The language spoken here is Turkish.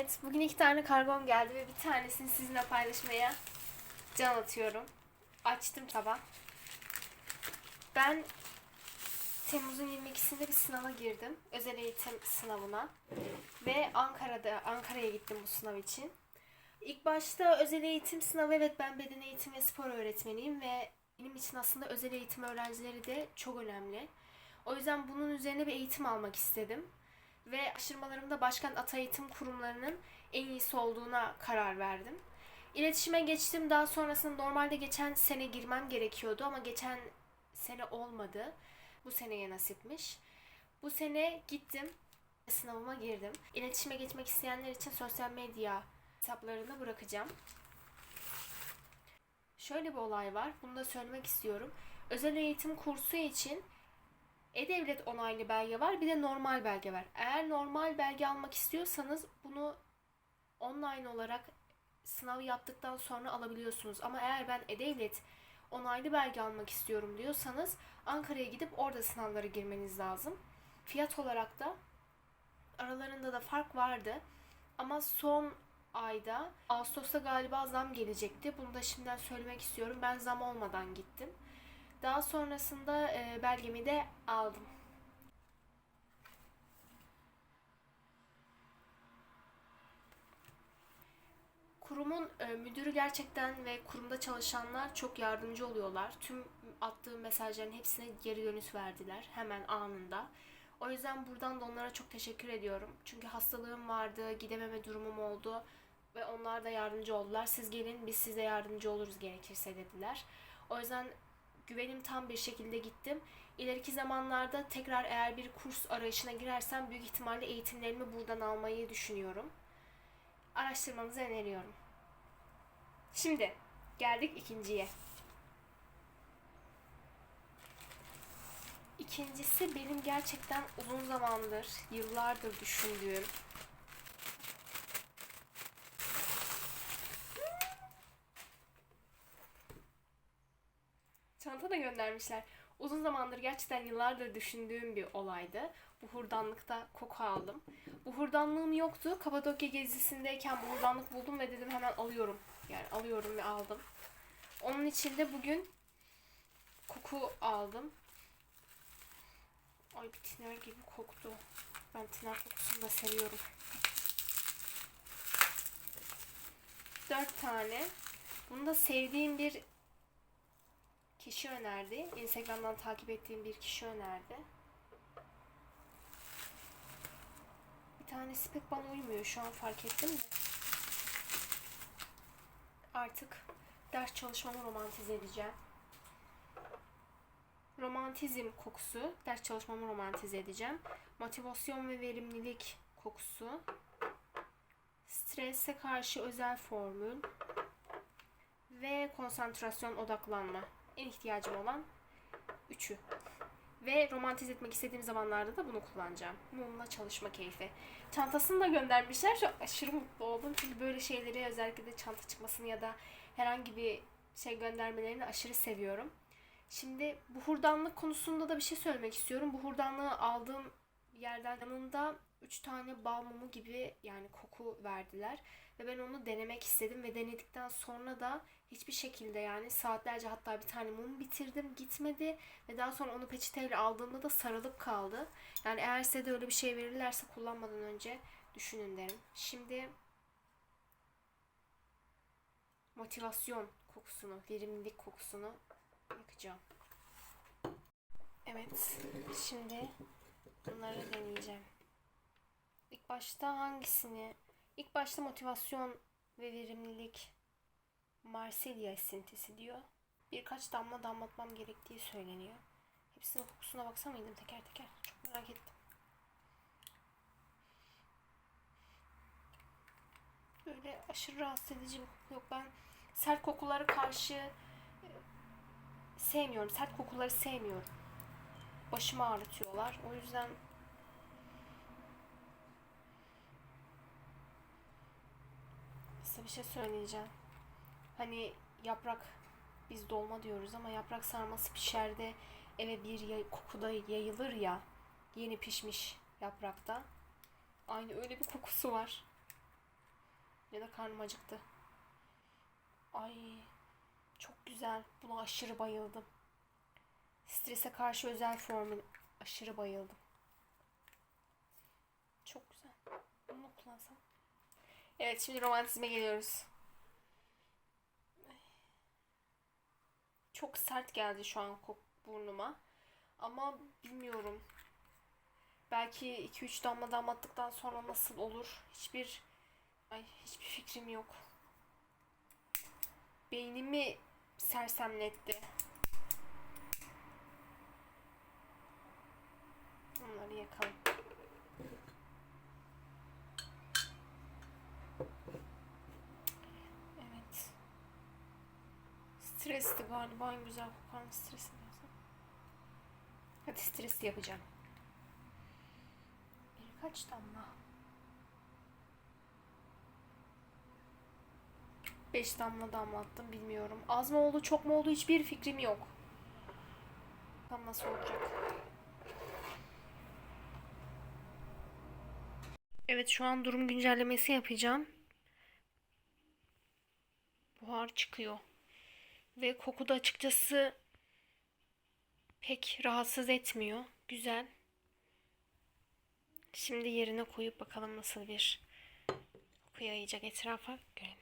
Evet, bugün iki tane kargom geldi ve bir tanesini sizinle paylaşmaya can atıyorum. Açtım sabah. Ben Temmuz'un 22'sinde bir sınava girdim. Özel eğitim sınavına. Ve Ankara'da Ankara'ya gittim bu sınav için. İlk başta özel eğitim sınavı evet ben beden eğitim ve spor öğretmeniyim ve benim için aslında özel eğitim öğrencileri de çok önemli. O yüzden bunun üzerine bir eğitim almak istedim ve araştırmalarımda başkent ata eğitim kurumlarının en iyisi olduğuna karar verdim. İletişime geçtim. Daha sonrasında normalde geçen sene girmem gerekiyordu ama geçen sene olmadı. Bu seneye nasipmiş. Bu sene gittim. Sınavıma girdim. İletişime geçmek isteyenler için sosyal medya hesaplarını bırakacağım. Şöyle bir olay var. Bunu da söylemek istiyorum. Özel eğitim kursu için e-Devlet onaylı belge var bir de normal belge var. Eğer normal belge almak istiyorsanız bunu online olarak sınavı yaptıktan sonra alabiliyorsunuz. Ama eğer ben e-Devlet onaylı belge almak istiyorum diyorsanız Ankara'ya gidip orada sınavlara girmeniz lazım. Fiyat olarak da aralarında da fark vardı. Ama son ayda Ağustos'ta galiba zam gelecekti. Bunu da şimdiden söylemek istiyorum. Ben zam olmadan gittim. Daha sonrasında e, belgemi de aldım. Kurumun e, müdürü gerçekten ve kurumda çalışanlar çok yardımcı oluyorlar. Tüm attığım mesajların hepsine geri dönüş verdiler hemen anında. O yüzden buradan da onlara çok teşekkür ediyorum. Çünkü hastalığım vardı, gidememe durumum oldu ve onlar da yardımcı oldular. Siz gelin biz size yardımcı oluruz gerekirse dediler. O yüzden güvenim tam bir şekilde gittim. İleriki zamanlarda tekrar eğer bir kurs arayışına girersem büyük ihtimalle eğitimlerimi buradan almayı düşünüyorum. Araştırmanızı öneriyorum. Şimdi geldik ikinciye. İkincisi benim gerçekten uzun zamandır, yıllardır düşündüğüm Çanta da göndermişler. Uzun zamandır gerçekten yıllardır düşündüğüm bir olaydı. Bu hurdanlıkta koku aldım. Bu hurdanlığım yoktu. Kapadokya gezisindeyken bu hurdanlık buldum ve dedim hemen alıyorum. Yani alıyorum ve aldım. Onun için de bugün koku aldım. Ay bir tiner gibi koktu. Ben tiner kokusunu da seviyorum. Dört tane. Bunu da sevdiğim bir kişi önerdi. Instagram'dan takip ettiğim bir kişi önerdi. Bir tanesi pek bana uymuyor şu an fark ettim de. Artık ders çalışmamı romantize edeceğim. Romantizm kokusu. Ders çalışmamı romantize edeceğim. Motivasyon ve verimlilik kokusu. Strese karşı özel formül. Ve konsantrasyon odaklanma en ihtiyacım olan üçü. Ve romantize etmek istediğim zamanlarda da bunu kullanacağım. Mumla çalışma keyfi. Çantasını da göndermişler. Çok aşırı mutlu oldum. Çünkü böyle şeyleri özellikle de çanta çıkmasını ya da herhangi bir şey göndermelerini aşırı seviyorum. Şimdi bu hurdanlık konusunda da bir şey söylemek istiyorum. Bu hurdanlığı aldığım yerden yanında 3 tane bal mumu gibi yani koku verdiler. Ve ben onu denemek istedim ve denedikten sonra da hiçbir şekilde yani saatlerce hatta bir tane mum bitirdim gitmedi. Ve daha sonra onu peçeteyle aldığımda da sarılıp kaldı. Yani eğer size de öyle bir şey verirlerse kullanmadan önce düşünün derim. Şimdi motivasyon kokusunu, verimlilik kokusunu yakacağım. Evet, şimdi bunları deneyeceğim. İlk başta hangisini? İlk başta motivasyon ve verimlilik Marsilya esintisi diyor. Birkaç damla damlatmam gerektiği söyleniyor. Hepsinin kokusuna baksa mıydım teker teker? Çok merak ettim. Böyle aşırı rahatsız edici bir koku yok. Ben sert kokulara karşı e, sevmiyorum. Sert kokuları sevmiyorum. Başımı ağrıtıyorlar. O yüzden size bir şey söyleyeceğim. Hani yaprak biz dolma diyoruz ama yaprak sarması pişer de eve bir yay, kokuda yayılır ya yeni pişmiş yaprakta. Aynı öyle bir kokusu var. Ya da karnım acıktı. Ay çok güzel. Buna aşırı bayıldım. Strese karşı özel formül. Aşırı bayıldım. Çok güzel. Bunu kullansam. Evet şimdi romantizme geliyoruz. Çok sert geldi şu an burnuma. Ama bilmiyorum. Belki 2-3 damla damlattıktan sonra nasıl olur? Hiçbir ay hiçbir fikrim yok. Beynimi sersemletti. Bunları yakalım. Evet. Stresli galiba en güzel kokan stresi birazdan. Hadi stresli yapacağım. Birkaç damla. Beş damla damlattım bilmiyorum. Az mı oldu çok mu oldu hiçbir fikrim yok. Tam nasıl olacak? Evet şu an durum güncellemesi yapacağım. Buhar çıkıyor. Ve koku da açıkçası pek rahatsız etmiyor. Güzel. Şimdi yerine koyup bakalım nasıl bir koku yayacak etrafa görelim.